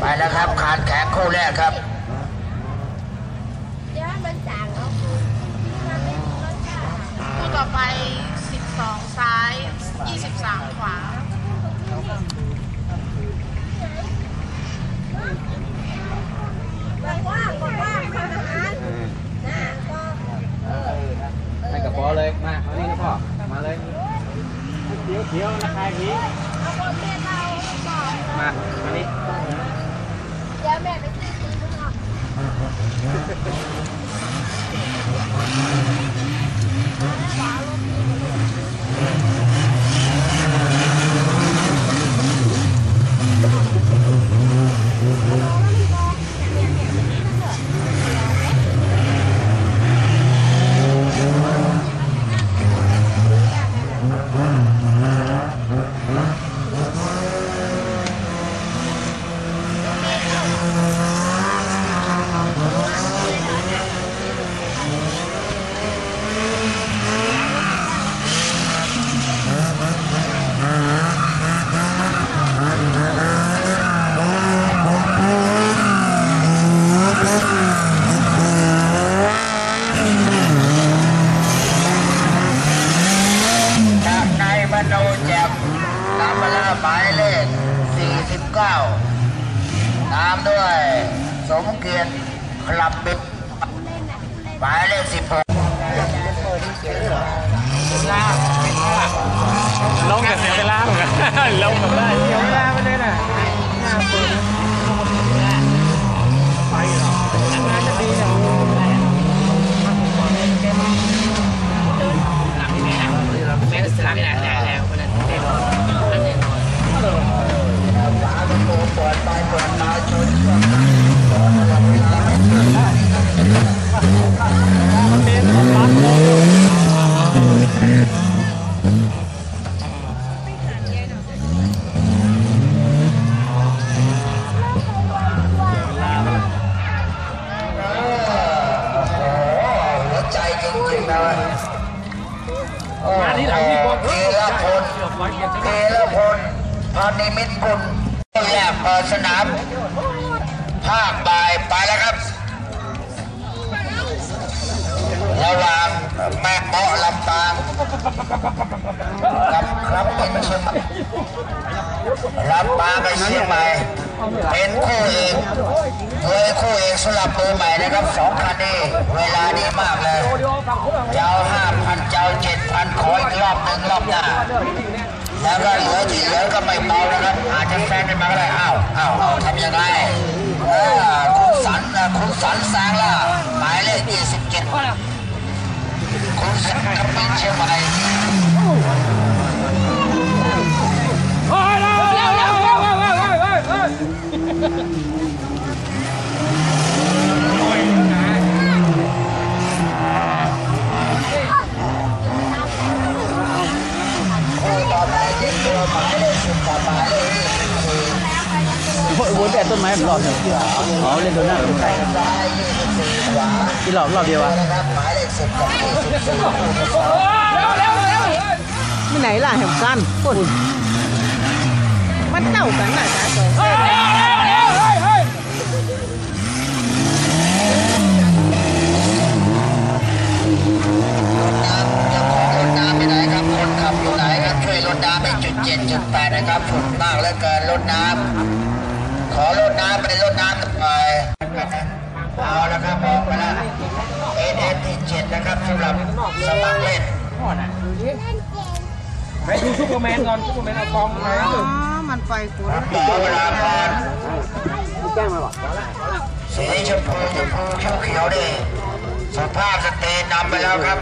ไปแล้วครับขาดแขกคู่แรกครับคู่ต่อไปสิบสองซ้ายยี่สิบสามขวา ให้กับปอเลย มาเอานี่ก็พอมาเลยเขียวเขียวนะใครนี้ มามานี่เดี๋ยวแม่ไปซื้อซื้อข้างนอกจากนายมโนแจ่มนำมาแล้วหมายเลข 49 ตามด้วยียนคลับบิดหมายเลข16ลงกับเสียเวลาเหมือนกันลงกับได้เสียเวลา เกลพลพานิมิตกุลแรกเปิดสนามภาคบ่ายไปแล้วครับ ระหว่างแม่เมาะลำปางกับครับเป็นเชียงใหม่ลำปางกับเชียงใหม่เป็นคู่เอกเลยคู่เอกสำหรับมือใหม่นะครับสองคันนี้เวลาดีมากเลย เจ้าห้าพันเจ้าเจ็ดพันขออีกรอบหนึ่งรอบหน้า แล้วก็เหลือที่เหลือก็ไม่เบานะครับ อาจจะแซงกันมาก็ได้อ้าวอ้าวเอาทำยังไงคุณสันนะคุณสันแซงละหมายเลขยี่สิบเจ็ดคุณสันกับเป็นเชียงใหม่ วนแต่ต้นไม้ผมรอบหนึ่งอ๋อเล่นโดนหน้าใกล้ซ้ายยี่สิบสี่ขวาที่รอบรอบเดียวอะนะครับหมาเลขสิบกับยี่สิบสี่คู่ที่สองไม่ไหนล่ะแหมกันปุ่นมันเต่ากันน่ะจ้าเส้นเจ้าของรถน้ำไปไหนครับคนขับอยู่ไหนครับช่วยรถน้ำไปจุดเจ็ดจุดแปดนะครับฝนมากเหลือเกินรถน้ำขอรถน้ำไปรถน้ำหน่อยเอาละครับออกไปแล้วเอ็นเอ็นที่เจ็ดนะครับสำหรับสมัครเล่น ไปดูซุปเปอร์แมนก่อนซุปเปอร์แมนเอากองไหนอ๋อ มันไฟฝนต่อเวลาก่อนแจ้งมาบอกสีชมพูชมพูเขียวเขียวดิสภาพสเตนนำไปแล้วครับ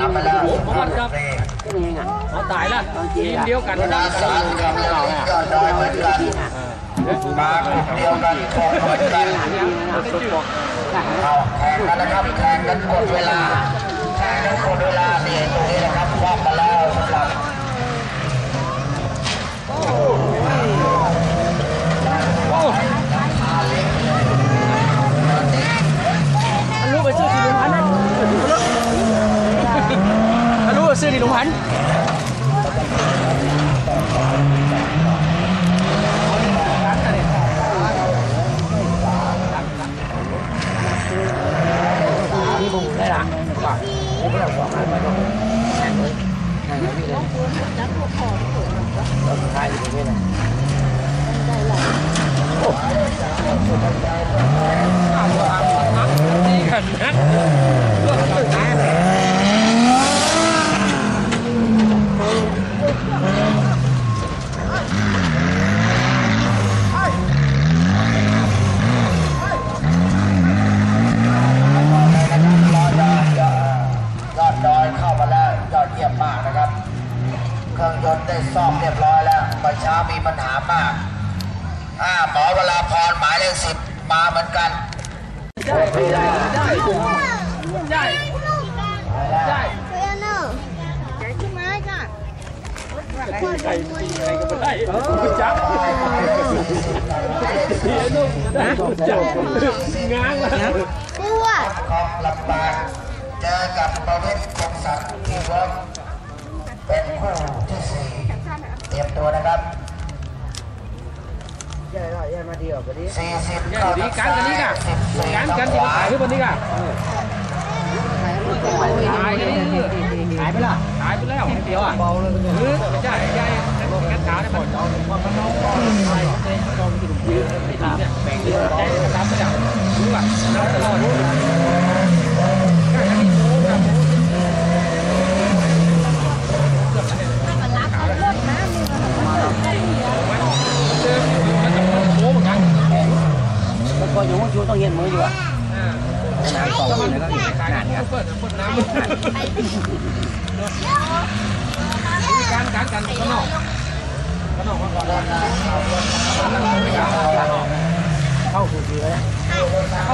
นำไปแล้วผมมันครับเขาตายล้วทีมเดียวกันน้ำสารขับเร็วยอดดอยเหมือนกันมากลุ่มเดียวกันของเหมือนกันเอาแข่งกันนะครับแข่งกันกดเวลา แข่งกันกดเวลานี่ตรงนี้นะครับวางมาแล้วสำหรับรู้ไปซื้อที่ลุงพันธ์รู้ไปซื้อที่ลุงพัน 还有一 ของลำปางเจอกับประวิตรคงศักดิ์ที่วิร์กเป็นคู่ที่สี่เตรียมตัวนะครับสี่สิบเข้าทางซ้ายสิบสี่การทากันงขที่วาขายคือวันนี้ก่ะ ขายขายไปละขายไปแล้วเดียวอะเบาเลยเออใช่ใช่แค่ขาได้หมดวามันน้องก็ขายเองจอมกินยืดไอ้ทีเนี่ยแบ่งเยอะได้กระทำไม่ได้รู้ป่ะน้ำตลอด มันก็อยู่ว่าชูต้องเห็นมืออยู่อะ น้ำสองคนแล้วก็ขายกันเปิดเปิดน้ำการ การกันข้างนอกข้างนอกมาก่อนเข้าสู่ทีเลย เข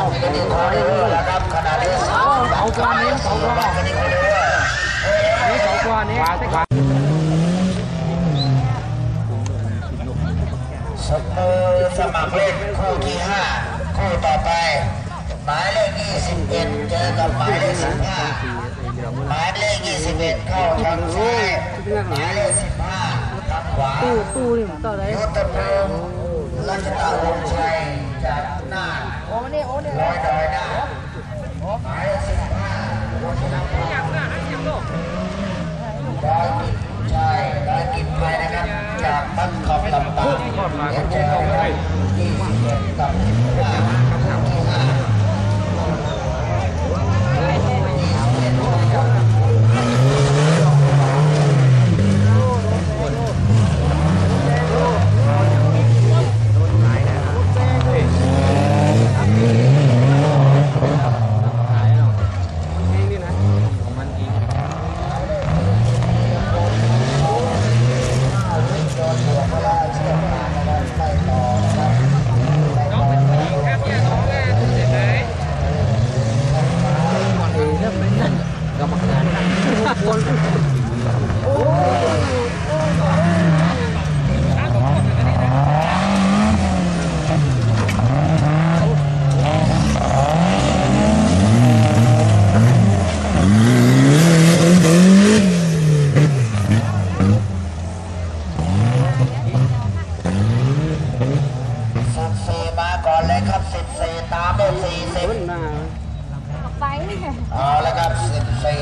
้าไปที่คอร์เดอร์แล้วครับขณะนี้สอง เอากว่านี้สองกว่า ไปที่คอร์เดอร์ นี้สองกว่านี้ขวา สมือสมัครเล่นคู่ที่ห้าคู่ ต่อไป หมายเลข21เจอกับหมายเลข15หมายเลข21เข้าทางซ้ายหมายเลข15ทางขวาตู้ตู้นี่มันต่อได้ยุทธภูมิรัชตะวงชัยจากน่านโอ้เนี่โอ้นี่ร้อยดอยหน้าหมายเลข15วัฒนธรรมอย่างน่ะอันอย่างโลก ร้อยกินชัยร้อยกินไทยนะครับ จากบ้านขอบลำปางเดี๋ยวเจอกัน21กับ15คู่ที่ห้า นี่นะของมันเอง สิบสี่มาก่อนเลยครับสิบสี่ตามด้วยสี่สิบ ไป เอาแล้วครับสิบสี่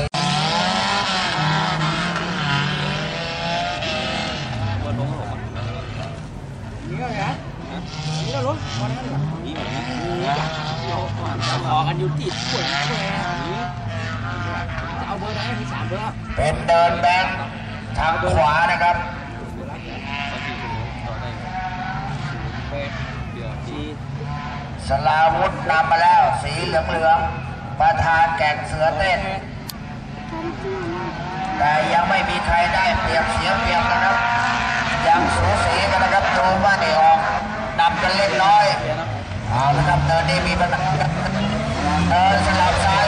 ออกกันอยู่ที่ป่วยนะจะเอาเบอร์ไหนที่สามเบอร์เป็นเดินแบงทางขวานะครับสลาวุธนำมาแล้วสีเหลืองเหลืองๆประธานแก่งเสือเต้น แต่ยังไม่มีใครได้เปรียบเสียเปรียบนะครับ ยังสูสีกันนะครับดูว่านี่ออกนำกันเล็กน้อย เอาละครับเดินนี้มีปัญหาเดินสลับซ้าย